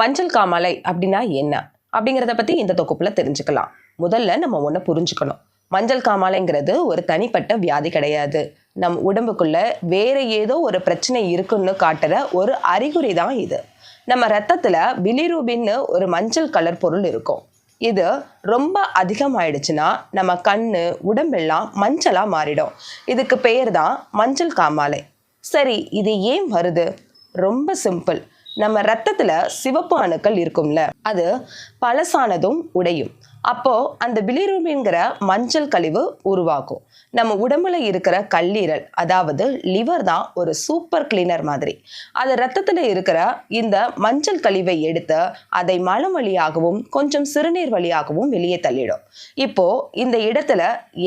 மஞ்சள் காமாலை அப்படின்னா என்ன? அப்படிங்கிறத பற்றி இந்த தொகுப்பில் தெரிஞ்சுக்கலாம். முதல்ல நம்ம ஒன்று புரிஞ்சுக்கணும். மஞ்சள் காமாலைங்கிறது ஒரு தனிப்பட்ட வியாதி கிடையாது. நம் உடம்புக்குள்ள வேற ஏதோ ஒரு பிரச்சனை இருக்குன்னு காட்டுற ஒரு அறிகுறி தான் இது. நம்ம ரத்தத்தில் பிலிரூபின்னு ஒரு மஞ்சள் கலர் பொருள் இருக்கும். இது ரொம்ப அதிகமாயிடுச்சுன்னா நம்ம கண்ணு உடம்பெல்லாம் மஞ்சளாக மாறிடும். இதுக்கு பெயர் தான் மஞ்சள் காமாலை. சரி இது ஏன் வருது? ரொம்ப சிம்பிள். நம்ம ரத்தத்துல சிவப்பு அணுக்கள் இருக்கும்ல அது பழசானதும் உடையும். அப்போ அந்த பிலிரூபின்கிற மஞ்சள் கழிவு உருவாகும். நம்ம உடம்புல இருக்கிற கல்லீரல் அதாவது லிவர் தான் ஒரு சூப்பர் கிளீனர் மாதிரி. அது ரத்தத்துல இருக்கிற இந்த மஞ்சள் கழிவை எடுத்து அதை மலம் வழியாகவும் கொஞ்சம் சிறுநீர் வழியாகவும் வெளியே தள்ளிடும். இப்போ இந்த இடத்துல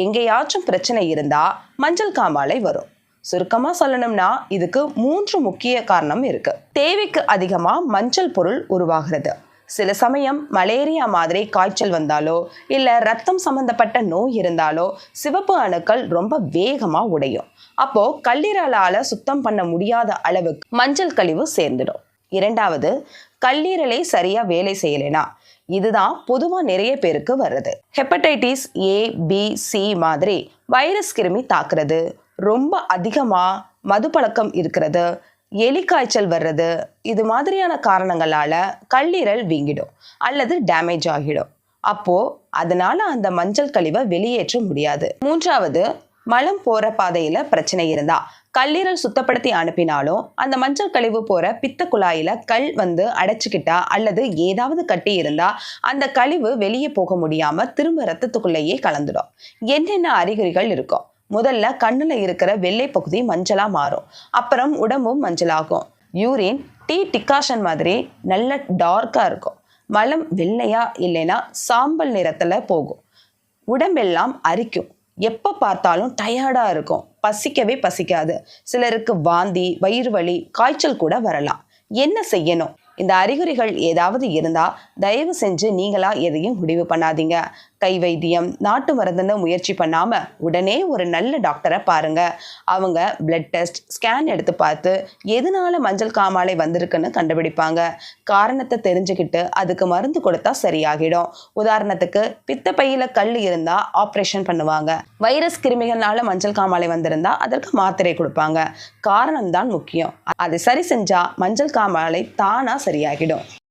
எங்கேயாச்சும் பிரச்சனை இருந்தா மஞ்சள் காமாலை வரும். சுருக்கமாக சொல்லணும்னா இதுக்கு மூன்று முக்கிய காரணம் இருக்கு. தேவைக்கு அதிகமாக மஞ்சள் பொருள் உருவாகிறது. சில சமயம் மலேரியா மாதிரி காய்ச்சல் வந்தாலோ இல்லை ரத்தம் சம்பந்தப்பட்ட நோய் இருந்தாலோ சிவப்பு அணுக்கள் ரொம்ப வேகமாக உடையும். அப்போ கல்லீரலால் சுத்தம் பண்ண முடியாத அளவுக்கு மஞ்சள் கழிவு சேர்ந்துடும். இரண்டாவது கல்லீரலை சரியா வேலை செய்யலைனா இதுதான் பொதுவாக நிறைய பேருக்கு வர்றது. ஹெப்படைட்டிஸ் ஏ பி சி மாதிரி வைரஸ் கிருமி தாக்குறது. ரொம்ப அதிகமாக மது பழக்கம் இருக்கிறது எலிக்காய்ச்சல் வர்றது இது மாதிரியான காரணங்களால் கல்லீரல் வீங்கிடும் அல்லது டேமேஜ் ஆகிடும். அப்போ அதனால அந்த மஞ்சள் கழிவை வெளியேற்ற முடியாது. மூன்றாவது மலம் போற பாதையில பிரச்சனை இருந்தா கல்லீரல் சுத்தப்படுத்தி அனுப்பினாலும் அந்த மஞ்சள் கழிவு போற பித்த குழாயில கல் வந்து அடைச்சுக்கிட்டா அல்லது ஏதாவது கட்டி இருந்தா அந்த கழிவு வெளியே போக முடியாம திரும்ப ரத்தத்துக்குள்ளேயே கலந்துடும். என்னென்ன அறிகுறிகள் இருக்கும்? முதல்ல கண்ணில் இருக்கிற வெள்ளை பகுதி மஞ்சளாக மாறும். அப்புறம் உடம்பும் மஞ்சளாகும். யூரின் டீ டிகாஷன் மாதிரி நல்ல டார்க்காக இருக்கும். மலம் வெள்ளையா இல்லைன்னா சாம்பல் நிறத்தில் போகும். உடம்பெல்லாம் அரிக்கும். எப்போ பார்த்தாலும் டயர்டாக இருக்கும். பசிக்கவே பசிக்காது. சிலருக்கு வாந்தி வயிறு வலி காய்ச்சல் கூட வரலாம். என்ன செய்யணும்? இந்த அறிகுறிகள் ஏதாவது இருந்தால் தயவு செஞ்சு நீங்களாக எதையும் முடிவு பண்ணாதீங்க. கை வைத்தியம் நாட்டு மருந்துன்னு முயற்சி பண்ணாமல் உடனே ஒரு நல்ல டாக்டரை பாருங்க. அவங்க பிளட் டெஸ்ட் ஸ்கேன் எடுத்து பார்த்து எதனால மஞ்சள் காமாலை வந்திருக்குன்னு கண்டுபிடிப்பாங்க. காரணத்தை தெரிஞ்சுக்கிட்டு அதுக்கு மருந்து கொடுத்தா சரியாகிடும். உதாரணத்துக்கு பித்தப்பையில் கல் இருந்தா ஆப்ரேஷன் பண்ணுவாங்க. வைரஸ் கிருமிகள்னால மஞ்சள் காமாலை வந்திருந்தா அதற்கு மாத்திரை கொடுப்பாங்க. காரணம் தான் முக்கியம். அதை சரி செஞ்சா மஞ்சள் காமாலை தானா சரியாகிடும்.